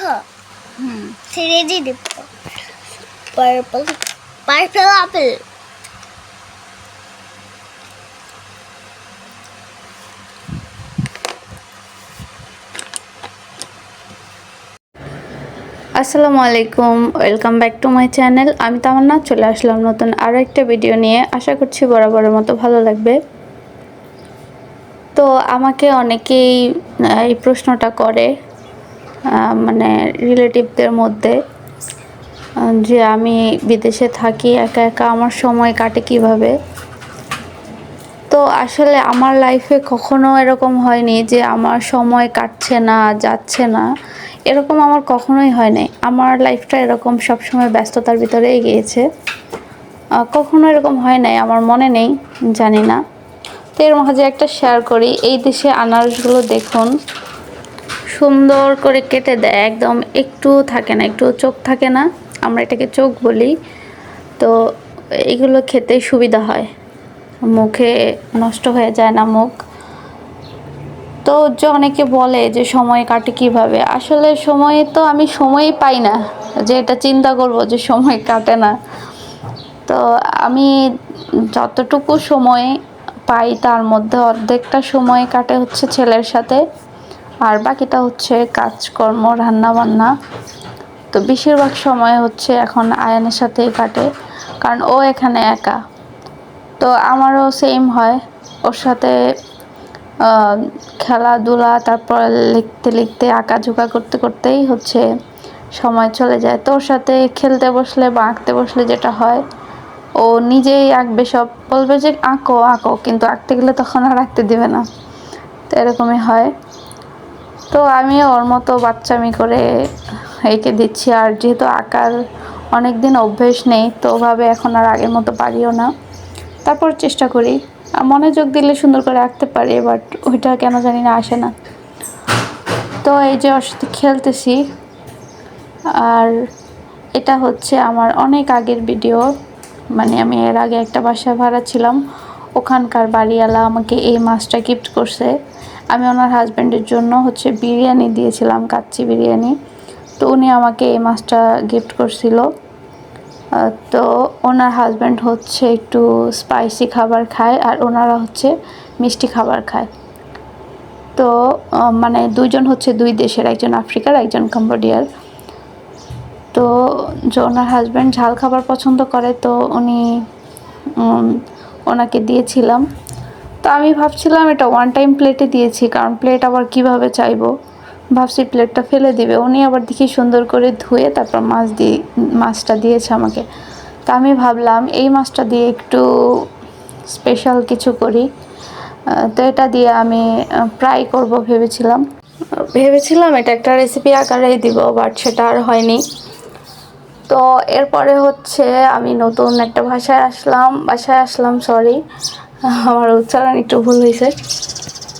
দেখো। হুম ছেড়ে দিয়ে দেব পার্পল পার্পল আপেল আসসালামু আলাইকুম welcome back to my channel আমি তামান্না, চলে আসলাম নতুন আরও একটা ভিডিও নিয়ে। আশা করছি বরাবরের মতো ভালো লাগবে। তো আমাকে অনেকেই এই প্রশ্নটা করে। মানে রিলেটিভদের মধ্যে যে আমি বিদেশে থাকি, একা একা আমার সময় কাটে কীভাবে? তো আসলে আমার লাইফে কখনো এরকম হয়নি যে আমার সময় কাটছে না, যাচ্ছে না। এরকম আমার কখনোই হয় নাই। আমার লাইফটা এরকম সবসময় ব্যস্ততার ভিতরেই গিয়েছে। কখনো এরকম হয় নাই, আমার মনে নেই, জানি না। তো এর মাঝে একটা শেয়ার করি। এই দেশে আনারসগুলো দেখুন। সুন্দর করে কেটে দেয়, একদম একটু থাকে না একটু চোখ থাকে না। আমরা এটাকে চোখ বলি। তো এগুলো খেতে সুবিধা হয়। মুখে নষ্ট হয়ে যায় না মুখ। তো যে অনেকে বলে যে সময় কাটে কীভাবে? আসলে সময়ে তো আমি সময়ই পাই না। যে এটা চিন্তা করব যে সময় কাটে না। তো আমি যতটুকু সময় পাই তার মধ্যে অর্ধেকটা সময় কাটে হচ্ছে ছেলের সাথে। আর বাকিটা হচ্ছে কাজকর্ম রান্না বান্না তো বেশিরভাগ সময় হচ্ছে এখন আয়ানের সাথেই কাটে, কারণ ও এখানে একা। তো আমারও সেম হয়, ওর সাথে খেলাধুলা, তারপর লিখতে লিখতে, আঁকাঝুঁকা করতে করতেই হচ্ছে সময় চলে যায়। তো ওর সাথে খেলতে বসলে বা আঁকতে বসলে যেটা হয়, ও নিজেই আঁকবে সব, বলবে যে আঁকো আঁকো, কিন্তু আঁকতে গেলে তখন আর আঁকতে দিবে না। তো এরকমই হয়। তো আমি ওর মতো বাচ্চামি করে এঁকে দিচ্ছি। আর যেহেতু আঁকার অনেক দিন অভ্যেস নেই, তো ওভাবে এখন আর আগের মতো পারিও না। তারপর চেষ্টা করি। মনোযোগ দিলে সুন্দর করে আঁকতে পারি বাট ওইটা কেন জানি না, আসে না। তো এই যে ওর সাথে খেলতেছি, আর এটা হচ্ছে আমার অনেক আগের ভিডিও। মানে আমি এর আগে একটা বাসায় ভাড়া ছিলাম। ওখানকার বাড়িওয়ালা আমাকে এই মাছটা গিফট করছে। আমি ওনার হাজব্যান্ডের জন্য হচ্ছে বিরিয়ানি দিয়েছিলাম, কাচ্চি বিরিয়ানি। তো উনি আমাকে এই মাছটা গিফট করছিল। তো ওনার হাজব্যান্ড হচ্ছে একটু স্পাইসি খাবার খায় আর ওনারা হচ্ছে মিষ্টি খাবার খায়। তো মানে দুইজন হচ্ছে দুই দেশের, একজন আফ্রিকার, একজন কম্বোডিয়ার। তো ওনার হাজব্যান্ড ঝাল খাবার পছন্দ করে, তো উনি ওনাকে দিয়েছিলাম। তো আমি ভাবছিলাম এটা ওয়ান টাইম প্লেটে দিয়েছি, কারণ প্লেট আবার কীভাবে চাইব? ভাবছি প্লেটটা ফেলে দিবে। উনি আবার দেখি সুন্দর করে ধুয়ে তারপর মাছ দিয়ে, মাছটা দিয়েছে আমাকে। তো আমি ভাবলাম, এই মাছটা দিয়ে একটু স্পেশাল কিছু করি। তো এটা দিয়ে আমি ফ্রাই করব ভেবেছিলাম। ভেবেছিলাম এটা একটা রেসিপি আকারেই দিব বাট সেটা আর হয়নি। তো এরপরে হচ্ছে আমি নতুন একটা ভাষায় আসলাম, বাসায় আসলাম সরি আমার উচ্চারণ একটু ভুল হয়েছে।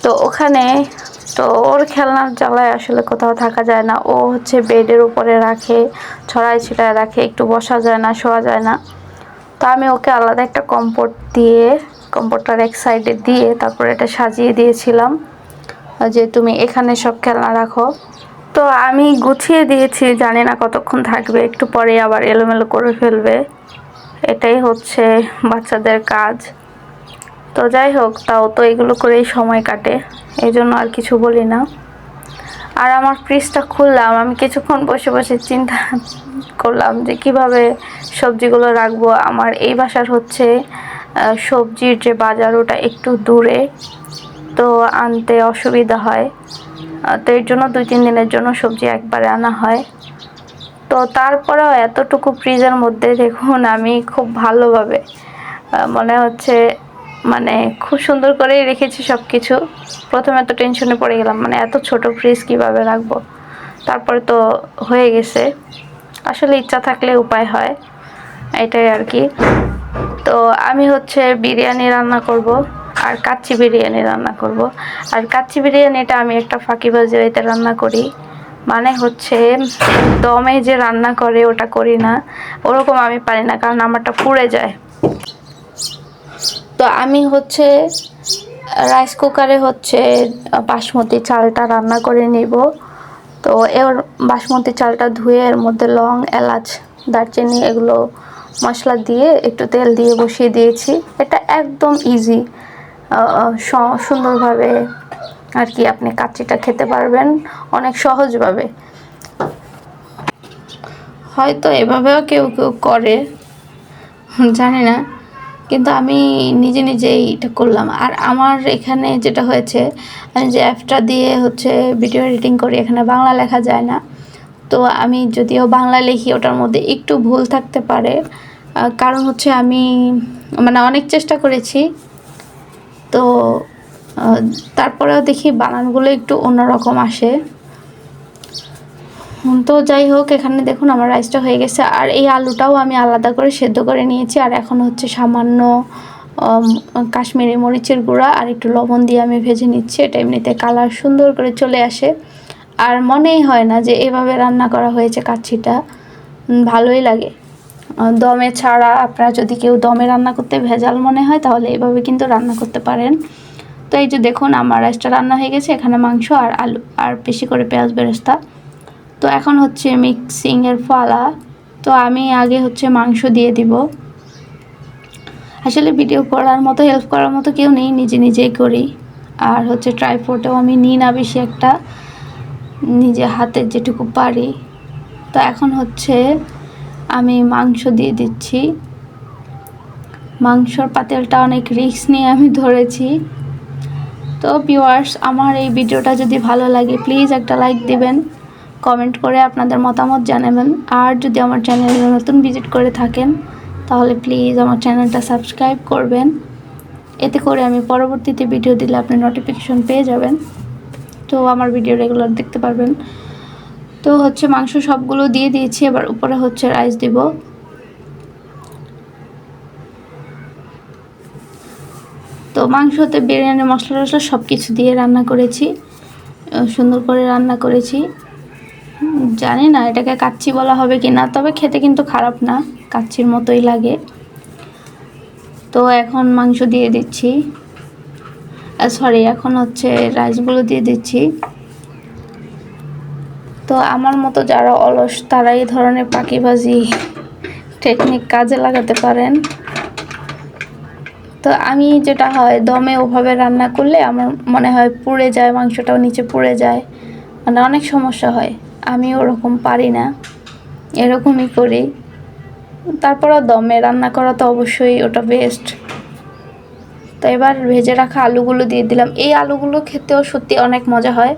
তো ওখানে, তো ওর খেলনার জ্বালায় আসলে কোথাও থাকা যায় না। ও হচ্ছে বেডের উপরে রাখে ছড়াই ছিটায় রাখে, একটু বসা যায় না, শোয়া যায় না। তো আমি ওকে আলাদা একটা কম্পোর্ট দিয়ে কম্পোর্টটার এক সাইডে দিয়ে তারপরে এটা সাজিয়ে দিয়েছিলাম। যে তুমি এখানে সব খেলনা রাখো। তো আমি গুছিয়ে দিয়েছি, জানি না কতক্ষণ থাকবে, একটু পরে আবার এলোমেলো করে ফেলবে। এটাই হচ্ছে বাচ্চাদের কাজ। তো যাই হোক, তাও তো এগুলো করেই সময় কাটে। এই জন্য আর কিছু বলি না। আর আমার ফ্রিজটা খুললাম, আমি কিছুক্ষণ বসে বসে চিন্তা করলাম যে কীভাবে সবজিগুলো রাখব। আমার এই বাসার হচ্ছে সবজির যে বাজার, ওটা একটু দূরে, তো আনতে অসুবিধা হয়। তো এর জন্য দুই, তিন দিনের জন্য সবজি একবারে আনা হয়। তো তারপরেও এতটুকু ফ্রিজের মধ্যে দেখুন, আমি খুব ভালোভাবে মনে হচ্ছে মানে খুব সুন্দর করেই রেখেছি সব কিছু প্রথমে তো টেনশনে পড়ে গেলাম মানে এত ছোট ফ্রিজ কীভাবে রাখব? তারপরে তো হয়ে গেছে। আসলে ইচ্ছা থাকলে উপায় হয়, এটাই আর কি। তো আমি হচ্ছে বিরিয়ানি রান্না করব আর কাচ্চি বিরিয়ানি রান্না করব। আর কাচ্চি বিরিয়ানিটা আমি একটা ফাঁকিবাজি এতে রান্না করি। মানে হচ্ছে দমে যে রান্না করে ওটা করি না, ওরকম আমি পারি না, কারণ আমারটা পুড়ে যায়। তো আমি হচ্ছে রাইস কুকারে হচ্ছে বাসমতি চালটা রান্না করে নিব। তো এবার বাসমতি চালটা ধুয়ে এর মধ্যে লং, এলাচ, দারচিনি এগুলো মশলা দিয়ে একটু তেল দিয়ে বসিয়ে দিয়েছি। এটা একদম ইজি সুন্দরভাবে আর কি আপনি কাচ্চিটা খেতে পারবেন অনেক সহজভাবে। হয়তো এভাবেও কেউ কেউ করে, জানি না। কিন্তু আমি নিজে নিজেই এটা করলাম। আর আমার এখানে যেটা হয়েছে, আমি যে অ্যাপটা দিয়ে হচ্ছে ভিডিও এডিটিং করি, এখানে বাংলা লেখা যায় না। তো আমি যদিও বাংলা লিখি, ওটার মধ্যে একটু ভুল থাকতে পারে। কারণ হচ্ছে আমি মানে অনেক চেষ্টা করেছি। তো তারপরেও দেখি বানানগুলো একটু অন্যরকম আসে। তো যাই হোক, এখানে দেখুন আমার রাইসটা হয়ে গেছে। আর এই আলুটাও আমি আলাদা করে সেদ্ধ করে নিয়েছি। আর এখন হচ্ছে সামান্য কাশ্মীরি মরিচের গুঁড়া আর একটু লবণ দিয়ে আমি ভেজে নিচ্ছি। এটা এমনিতে কালার সুন্দর করে চলে আসে। আর মনেই হয় না যে এভাবে রান্না করা হয়েছে কাচ্ছিটা। ভালোই লাগে। দমে ছাড়া আপনারা যদি কেউ দমে রান্না করতে ভেজাল মনে হয়, তাহলে এভাবে কিন্তু রান্না করতে পারেন। তো এই যে দেখুন, আমার রাইসটা রান্না হয়ে গেছে। এখানে মাংস আর আলু, আর বেশি করে পেঁয়াজ বেরেস্তা। তো এখন হচ্ছে মিক্সিংয়ের ফালা। তো আমি আগে হচ্ছে মাংস দিয়ে দিব। আসলে ভিডিও করার মতো হেল্প করার মতো কেউ নেই, নিজে নিজেই করি। আর হচ্ছে ট্রাইপোর্টেও আমি নিই না বেশি একটা। নিজে হাতের যেটুকু পারি। তো এখন হচ্ছে আমি মাংস দিয়ে দিচ্ছি। মাংসর পাতেলটা অনেক রিস্ক নিয়ে আমি ধরেছি। তো ভিউয়ার্স আমার এই ভিডিওটা যদি ভালো লাগে প্লিজ একটা লাইক দিবেন। কমেন্ট করে আপনাদের মতামত জানাবেন। আর যদি আমার চ্যানেলে নতুন ভিজিট করে থাকেন, তাহলে প্লিজ আমার চ্যানেলটা সাবস্ক্রাইব করবেন। এতে করে আমি পরবর্তীতে ভিডিও দিলে আপনি নোটিফিকেশন পেয়ে যাবেন। তো আমার ভিডিও রেগুলার দেখতে পারবেন। তো হচ্ছে মাংস সবগুলো দিয়ে দিয়েছি, এবার উপরে হচ্ছে রাইস দিব। তো মাংসতে বিরিয়ানি মশলা টশলা সব কিছু দিয়ে রান্না করেছি। সুন্দর করে রান্না করেছি। জানি না এটাকে কাচ্চি বলা হবে কি না তবে খেতে কিন্তু খারাপ না, কাচ্চির মতোই লাগে। তো এখন মাংস দিয়ে দিচ্ছি। সরি এখন হচ্ছে রাইসগুলো দিয়ে দিচ্ছি। তো আমার মতো যারা অলস, তারা এই ধরনের পাখিবাজি টেকনিক কাজে লাগাতে পারেন। তো আমি যেটা হয়, দমে ওভাবে রান্না করলে আমার মনে হয় পুড়ে যায়, মাংসটাও নিচে পুড়ে যায়। মানে অনেক সমস্যা হয়। আমি ওরকম পারি না। এরকমই করি। তারপরও দমে রান্না করা তো অবশ্যই ওটা বেস্ট তো এবার ভেজে রাখা আলুগুলো দিয়ে দিলাম। এই আলুগুলো খেতেও সত্যি অনেক মজা হয়।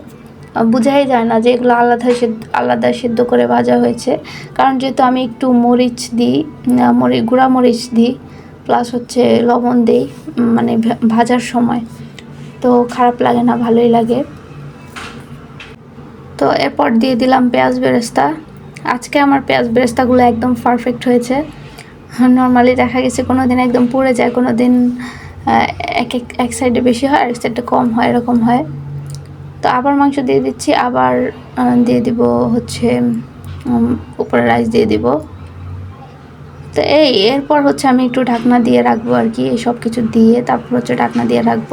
বোঝাই যায় না যে এগুলো আলাদা সেদ্ধ আলাদা সেদ্ধ করে ভাজা হয়েছে। কারণ যেহেতু আমি একটু মরিচ দিই মরিচ গুঁড়া মরিচ দিই প্লাস হচ্ছে লবণ দিই মানে ভাজার সময়। তো খারাপ লাগে না, ভালোই লাগে। তো এরপর দিয়ে দিলাম পেঁয়াজ বেরেস্তা। আজকে আমার পেঁয়াজ বেরেস্তাগুলো একদম পারফেক্ট হয়েছে। নর্মালি দেখা গেছে কোনো দিন একদম পুড়ে যায় কোনো দিন এক এক এক সাইডে বেশি হয় আর এক সাইডে কম হয়, এরকম হয়। তো আবার মাংস দিয়ে দিচ্ছি, আবার দিয়ে দিব হচ্ছে উপরে রাইস দিয়ে দিব। তো এই, এরপর হচ্ছে আমি একটু ঢাকনা দিয়ে রাখব আর কি, এই সব কিছু দিয়ে তারপর হচ্ছে ঢাকনা দিয়ে রাখব।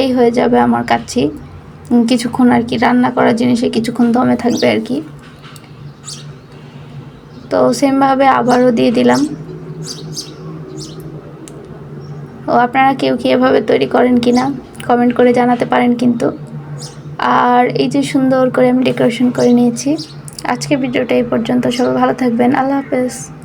এই হয়ে যাবে আমার কাচ্ছি। কিছুক্ষণ আর কি রান্না করা জিনিসে কিছুক্ষণ দমে থাকবে আর কি। তো সেমভাবে আবারও দিয়ে দিলাম। ও, আপনারা কেউ কি এভাবে তৈরি করেন কি না কমেন্ট করে জানাতে পারেন কিন্তু। আর এই যে সুন্দর করে আমি ডেকোরেশন করে নিয়েছি। আজকে ভিডিওটা এই পর্যন্ত। সবাই ভালো থাকবেন। আল্লাহ হাফেজ।